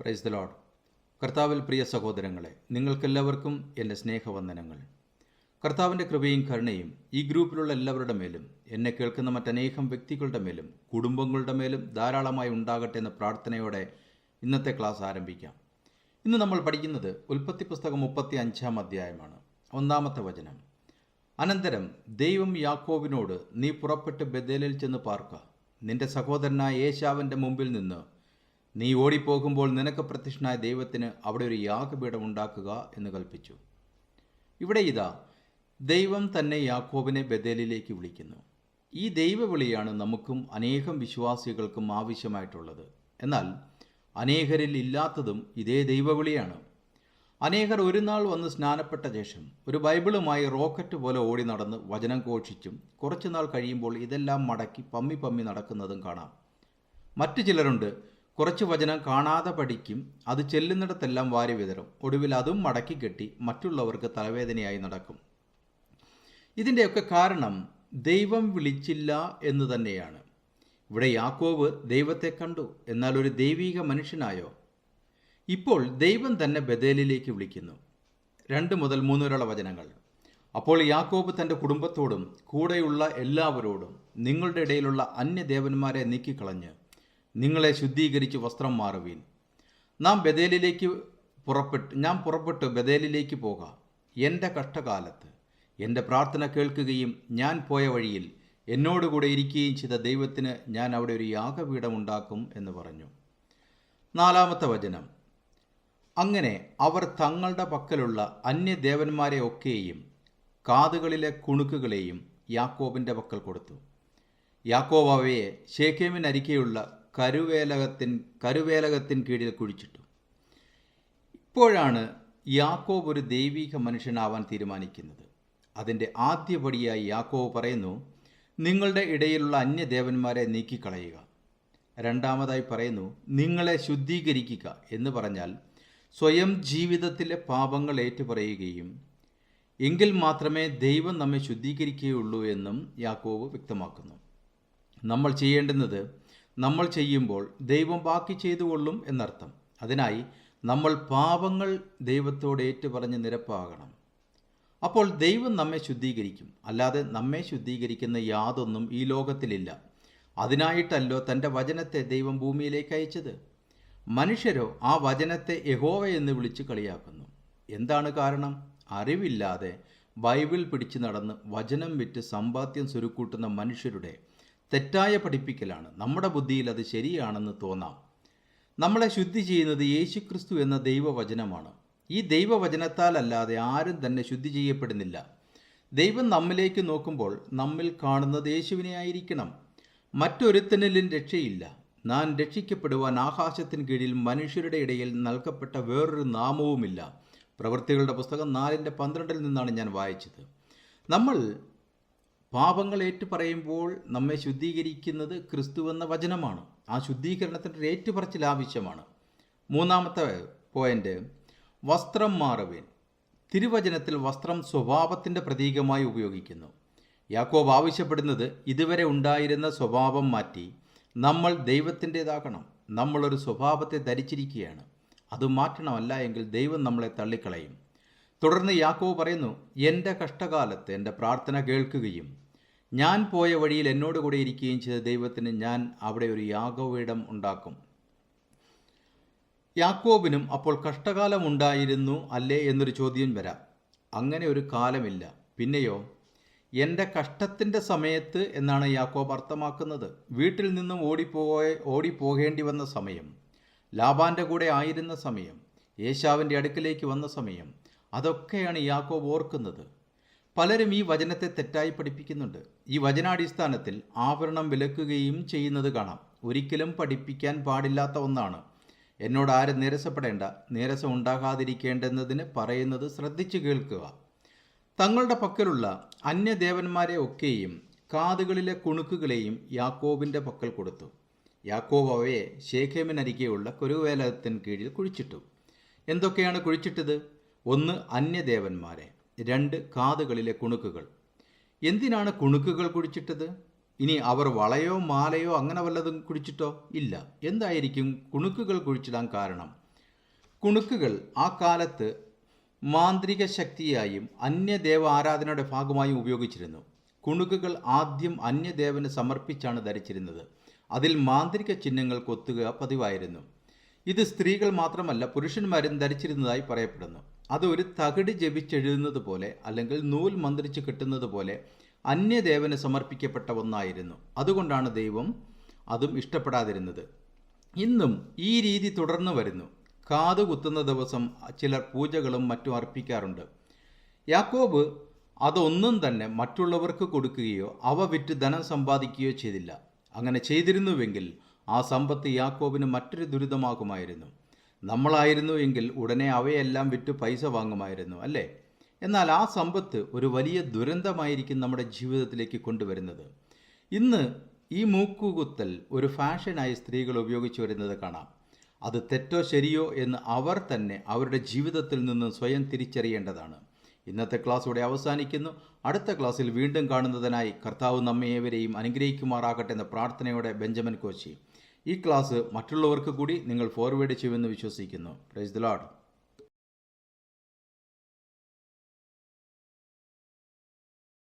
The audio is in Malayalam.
പ്രൈസ് ദ ലോഡ് കർത്താവിൽ പ്രിയ സഹോദരങ്ങളെ നിങ്ങൾക്കെല്ലാവർക്കും എന്റെ സ്നേഹവന്ദനങ്ങൾ. കർത്താവിന്റെ കൃപയും കരുണയും ഈ ഗ്രൂപ്പിലുള്ള എല്ലാവരുടെ മേലും എന്നെ കേൾക്കുന്ന മറ്റനേകം വ്യക്തികളുടെ മേലും കുടുംബങ്ങളുടെ മേലും ധാരാളമായി ഉണ്ടാകട്ടെ എന്ന പ്രാർത്ഥനയോടെ ഇന്നത്തെ ക്ലാസ് ആരംഭിക്കാം. ഇന്ന് നമ്മൾ പഠിക്കുന്നത് ഉൽപ്പത്തി പുസ്തകം മുപ്പത്തി അഞ്ചാം അധ്യായമാണ്. ഒന്നാമത്തെ വചനം. അനന്തരം ദൈവം യാക്കോവിനോട് നീ പുറപ്പെട്ട് ബദേലിൽ ചെന്ന് പാർക്ക. നിന്റെ സഹോദരനായ യേശാവിന്റെ മുമ്പിൽ നിന്ന് നീ ഓടിപ്പോകുമ്പോൾ നിനക്ക് പ്രത്യക്ഷനായ ദൈവത്തിന് അവിടെ ഒരു യാഗപീഠം ഉണ്ടാക്കുക എന്ന് കൽപ്പിച്ചു. ഇവിടെ ഇതാ ദൈവം തന്നെ യാക്കോബിനെ ബദേലിലേക്ക് വിളിക്കുന്നു. ഈ ദൈവവിളിയാണ് നമുക്കും അനേകം വിശ്വാസികൾക്കും ആവശ്യമായിട്ടുള്ളത്. എന്നാൽ അനേകരിൽ ഇല്ലാത്തതും ഇതേ ദൈവവിളിയാണ്. അനേകർ ഒരു നാൾ വന്ന് സ്നാനപ്പെട്ട ശേഷം ഒരു ബൈബിളുമായി റോക്കറ്റ് പോലെ ഓടി നടന്ന് വചനം ഘോഷിച്ചും കുറച്ചുനാൾ കഴിയുമ്പോൾ ഇതെല്ലാം മടക്കി പമ്മി പമ്മി നടക്കുന്നതും കാണാം. മറ്റു ചിലരുണ്ട് കുറച്ച് വചനം കാണാതെ പഠിക്കും അത് ചെല്ലുന്നിടത്തെല്ലാം വാരി വിതറും. ഒടുവിൽ അതും മടക്കി കെട്ടി മറ്റുള്ളവർക്ക് തലവേദനയായി നടക്കും. ഇതിന്റെയൊക്കെ കാരണം ദൈവം വിളിച്ചില്ല എന്ന് തന്നെയാണ്. ഇവിടെ യാക്കോവ് ദൈവത്തെ കണ്ടു എന്നാൽ ഒരു ദൈവീക മനുഷ്യനായോ? ഇപ്പോൾ ദൈവം തന്നെ ബദേലിലേക്ക് വിളിക്കുന്നു. രണ്ട് മുതൽ മൂന്നുവരുള്ള വചനങ്ങൾ. അപ്പോൾ യാക്കോബ് തന്റെ കുടുംബത്തോടും കൂടെയുള്ള എല്ലാവരോടും നിങ്ങളുടെ ഇടയിലുള്ള അന്യദേവന്മാരെ നീക്കിക്കളഞ്ഞ് നിങ്ങളെ ശുദ്ധീകരിച്ച് വസ്ത്രം മാറുവീൻ. നാം ബദേലിലേക്ക് പുറപ്പെട്ട് ഞാൻ പുറപ്പെട്ട് ബദേലിലേക്ക് പോകാം. എന്റെ കഷ്ടകാലത്ത് എന്റെ പ്രാർത്ഥന കേൾക്കുകയും ഞാൻ പോയ വഴിയിൽ എന്നോടുകൂടെ ഇരിക്കുകയും ചെയ്ത ദൈവത്തിന് ഞാൻ അവിടെ ഒരു യാഗപീഠമുണ്ടാക്കും എന്ന് പറഞ്ഞു. നാലാമത്തെ വചനം. അങ്ങനെ അവർ തങ്ങളുടെ പക്കലുള്ള അന്യദേവന്മാരെ ഒക്കെയും കാതുകളിലെ കുണുക്കുകളെയും യാക്കോബിന്റെ പക്കൽ കൊടുത്തു. യാക്കോബ് അവയെ ഷേഖേമിനരികെയുള്ള കരുവേലകത്തിൻ കരുവേലകത്തിൻ കീഴിൽ കുഴിച്ചിട്ടു. ഇപ്പോഴാണ് യാക്കോബ് ഒരു ദൈവിക മനുഷ്യനാവാൻ തീരുമാനിക്കുന്നത്. അതിന്റെ ആദ്യപടിയായി യാക്കോബ് പറയുന്നു നിങ്ങളുടെ ഇടയിലുള്ള അന്യദേവന്മാരെ നീക്കിക്കളയുക. രണ്ടാമതായി പറയുന്നു നിങ്ങളെ ശുദ്ധീകരിക്കുക എന്ന് പറഞ്ഞാൽ സ്വയം ജീവിതത്തിലെ പാപങ്ങൾ ഏറ്റുപറയുകയും എങ്കിൽ മാത്രമേ ദൈവം നമ്മെ ശുദ്ധീകരിക്കുകയുള്ളൂ എന്നും യാക്കോവ് വ്യക്തമാക്കുന്നു. നമ്മൾ ചെയ്യേണ്ടുന്നത് നമ്മൾ ചെയ്യുമ്പോൾ ദൈവം ബാക്കി ചെയ്തുകൊള്ളും എന്നർത്ഥം. അതിനായി നമ്മൾ പാപങ്ങൾ ദൈവത്തോട് ഏറ്റുപറഞ്ഞ് നിരപ്പാകണം. അപ്പോൾ ദൈവം നമ്മെ ശുദ്ധീകരിക്കും. അല്ലാതെ നമ്മെ ശുദ്ധീകരിക്കുന്ന യാതൊന്നും ഈ ലോകത്തിലില്ല. അതിനായിട്ടല്ലോ തന്റെ വചനത്തെ ദൈവം ഭൂമിയിലേക്ക് അയച്ചത്. മനുഷ്യരോ ആ വചനത്തെ യഹോവ എന്ന് വിളിച്ച് കളിയാക്കുന്നു. എന്താണ് കാരണം? അറിവില്ലാതെ ബൈബിൾ പിടിച്ചു നടന്ന് വചനം വിറ്റ് സമ്പാദ്യം സുരുക്കൂട്ടുന്ന മനുഷ്യരുടെ തെറ്റായ പഠിപ്പിക്കലാണ്. നമ്മുടെ ബുദ്ധിയിൽ അത് ശരിയാണെന്ന് തോന്നാം. നമ്മളെ ശുദ്ധി ചെയ്യുന്നത് യേശുക്രിസ്തു എന്ന ദൈവവചനമാണ്. ഈ ദൈവവചനത്താലല്ലാതെ ആരും തന്നെ ശുദ്ധി ചെയ്യപ്പെടുന്നില്ല. ദൈവം നമ്മിലേക്ക് നോക്കുമ്പോൾ നമ്മിൽ കാണുന്നത് യേശുവിനെ ആയിരിക്കണം. മറ്റൊരുത്തനിലും രക്ഷയില്ല. നാൻ രക്ഷിക്കപ്പെടുവാൻ ആകാശത്തിന് കീഴിൽ മനുഷ്യരുടെ ഇടയിൽ നൽകപ്പെട്ട വേറൊരു നാമവുമില്ല. പ്രവൃത്തികളുടെ പുസ്തകം നാലിന്റെ പന്ത്രണ്ടിൽ നിന്നാണ് ഞാൻ വായിച്ചത്. നമ്മൾ പാപങ്ങൾ ഏറ്റുപറയുമ്പോൾ നമ്മെ ശുദ്ധീകരിക്കുന്നത് ക്രിസ്തു എന്ന വചനമാണ്. ആ ശുദ്ധീകരണത്തിന്റെ ഏറ്റുപറച്ചിൽ ആവശ്യമാണ്. മൂന്നാമത്തെ പോയിന്റ് വസ്ത്രം മാറുവേൻ. തിരുവചനത്തിൽ വസ്ത്രം സ്വഭാവത്തിന്റെ പ്രതീകമായി ഉപയോഗിക്കുന്നു. യാക്കോബ് ആവശ്യപ്പെടുന്നത് ഇതുവരെ ഉണ്ടായിരുന്ന സ്വഭാവം മാറ്റി നമ്മൾ ദൈവത്തിന്റെതാകണം. നമ്മളൊരു സ്വഭാവത്തെ ധരിച്ചിരിക്കുകയാണ്. അത് മാറ്റണമല്ല എങ്കിൽ ദൈവം നമ്മളെ തള്ളിക്കളയും. തുടർന്ന് യാക്കോവ് പറയുന്നു എന്റെ കഷ്ടകാലത്ത് എന്റെ പ്രാർത്ഥന കേൾക്കുകയും ഞാൻ പോയ വഴിയിൽ എന്നോട് കൂടെ ഇരിക്കുകയും ചെയ്ത ദൈവത്തിന് ഞാൻ അവിടെ ഒരു യാഗപീഠം ഉണ്ടാക്കും. യാക്കോബിനും അപ്പോൾ കഷ്ടകാലം ഉണ്ടായിരുന്നു അല്ലേ എന്നൊരു ചോദ്യം വരാം. അങ്ങനെ ഒരു കാലമില്ല. പിന്നെയോ എന്റെ കഷ്ടത്തിന്റെ സമയത്ത് എന്നാണ് യാക്കോബ് അർത്ഥമാക്കുന്നത്. വീട്ടിൽ നിന്നും ഓടിപ്പോയ ഓടിപ്പോകേണ്ടി വന്ന സമയം ലാബാന്റെ കൂടെ ആയിരുന്ന സമയം യേശാവിന്റെ അടുക്കിലേക്ക് വന്ന സമയം അതൊക്കെയാണ് യാക്കോബ് ഓർക്കുന്നത്. പലരും ഈ വചനത്തെ തെറ്റായി പഠിപ്പിക്കുന്നുണ്ട്. ഈ വചനാടിസ്ഥാനത്തിൽ ആവരണം വിലക്കുകയും ചെയ്യുന്നത് കാണാം. ഒരിക്കലും പഠിപ്പിക്കാൻ പാടില്ലാത്ത ഒന്നാണ്. എന്നോട് ആരും നിരസപ്പെടേണ്ട. നീരസം ഉണ്ടാകാതിരിക്കേണ്ടെന്നതിന് പറയുന്നത് ശ്രദ്ധിച്ചു കേൾക്കുക. തങ്ങളുടെ പക്കലുള്ള അന്യദേവന്മാരെ ഒക്കെയും കാതുകളിലെ കുണുക്കുകളെയും യാക്കോബിന്റെ പക്കൽ കൊടുത്തു. യാക്കോബ് അവയെ ശേഖേമിനരികെയുള്ള കുരുവേലത്തിന് കീഴിൽ കുഴിച്ചിട്ടു. എന്തൊക്കെയാണ് കുഴിച്ചിട്ടത്? ഒന്ന് അന്യദേവന്മാരെ. രണ്ട് കാതുകളിലെ കുണുക്കുകൾ. എന്തിനാണ് കുണുക്കുകൾ കുഴിച്ചിട്ടത് ഇനി അവർ വളയോ മാലയോ അങ്ങനെ വല്ലതും കുഴിച്ചിട്ടോ ഇല്ല. എന്തായിരിക്കും കുണുക്കുകൾ കുഴിച്ചിടാൻ കാരണം? കുണുക്കുകൾ ആ കാലത്ത് മാന്ത്രിക ശക്തിയായും അന്യദേവ ആരാധനയുടെ ഭാഗമായും ഉപയോഗിച്ചിരുന്നു. കുണുക്കുകൾ ആദ്യം അന്യദേവന് സമർപ്പിച്ചാണ് ധരിച്ചിരുന്നത്. അതിൽ മാന്ത്രിക ചിഹ്നങ്ങൾ കൊത്തുക പതിവായിരുന്നു. ഇത് സ്ത്രീകൾ മാത്രമല്ല പുരുഷന്മാരും ധരിച്ചിരുന്നതായി പറയപ്പെടുന്നു. അത് ഒരു തകിട് ജപിച്ചെഴുതുന്നത് പോലെ അല്ലെങ്കിൽ നൂൽ മന്ത്രിച്ച് കിട്ടുന്നത് പോലെ അന്യദേവന് സമർപ്പിക്കപ്പെട്ട ഒന്നായിരുന്നു. അതുകൊണ്ടാണ് ദൈവം അതും ഇഷ്ടപ്പെടാതിരുന്നത്. ഇന്നും ഈ രീതി തുടർന്നു വരുന്നു. കാതുകുത്തുന്ന ദിവസം ചിലർ പൂജകളും മറ്റും അർപ്പിക്കാറുണ്ട്. യാക്കോബ് അതൊന്നും തന്നെ മറ്റുള്ളവർക്ക് കൊടുക്കുകയോ അവ വിറ്റ് ധനം സമ്പാദിക്കുകയോ ചെയ്തില്ല. അങ്ങനെ ചെയ്തിരുന്നുവെങ്കിൽ ആ സമ്പത്ത് യാക്കോബിന് മറ്റൊരു ദുരിതമാകുമായിരുന്നു. നമ്മളായിരുന്നു എങ്കിൽ ഉടനെ അവയെല്ലാം വിറ്റ് പൈസ വാങ്ങുമായിരുന്നു അല്ലേ? എന്നാൽ ആ സമ്പത്ത് ഒരു വലിയ ദുരന്തമായിരിക്കും നമ്മുടെ ജീവിതത്തിലേക്ക് കൊണ്ടുവരുന്നത്. ഇന്ന് ഈ മൂക്കുകുത്തൽ ഒരു ഫാഷനായി സ്ത്രീകൾ ഉപയോഗിച്ചു വരുന്നത് കാണാം. അത് തെറ്റോ ശരിയോ എന്ന് അവർ തന്നെ അവരുടെ ജീവിതത്തിൽ നിന്ന് സ്വയം തിരിച്ചറിയേണ്ടതാണ്. ഇന്നത്തെ ക്ലാസ് ഇവിടെ അവസാനിക്കുന്നു. അടുത്ത ക്ലാസ്സിൽ വീണ്ടും കാണുന്നതിനായി കർത്താവ് നമ്മയെവരെയും അനുഗ്രഹിക്കുമാറാകട്ടെ എന്ന പ്രാർത്ഥനയോടെ ബെഞ്ചമിൻ കോച്ചി ഈ ക്ലാസ് മറ്റുള്ളവർക്ക് കൂടി നിങ്ങൾ ഫോർവേഡ് ചെയ്യുമെന്ന് വിശ്വസിക്കുന്നു. Praise the load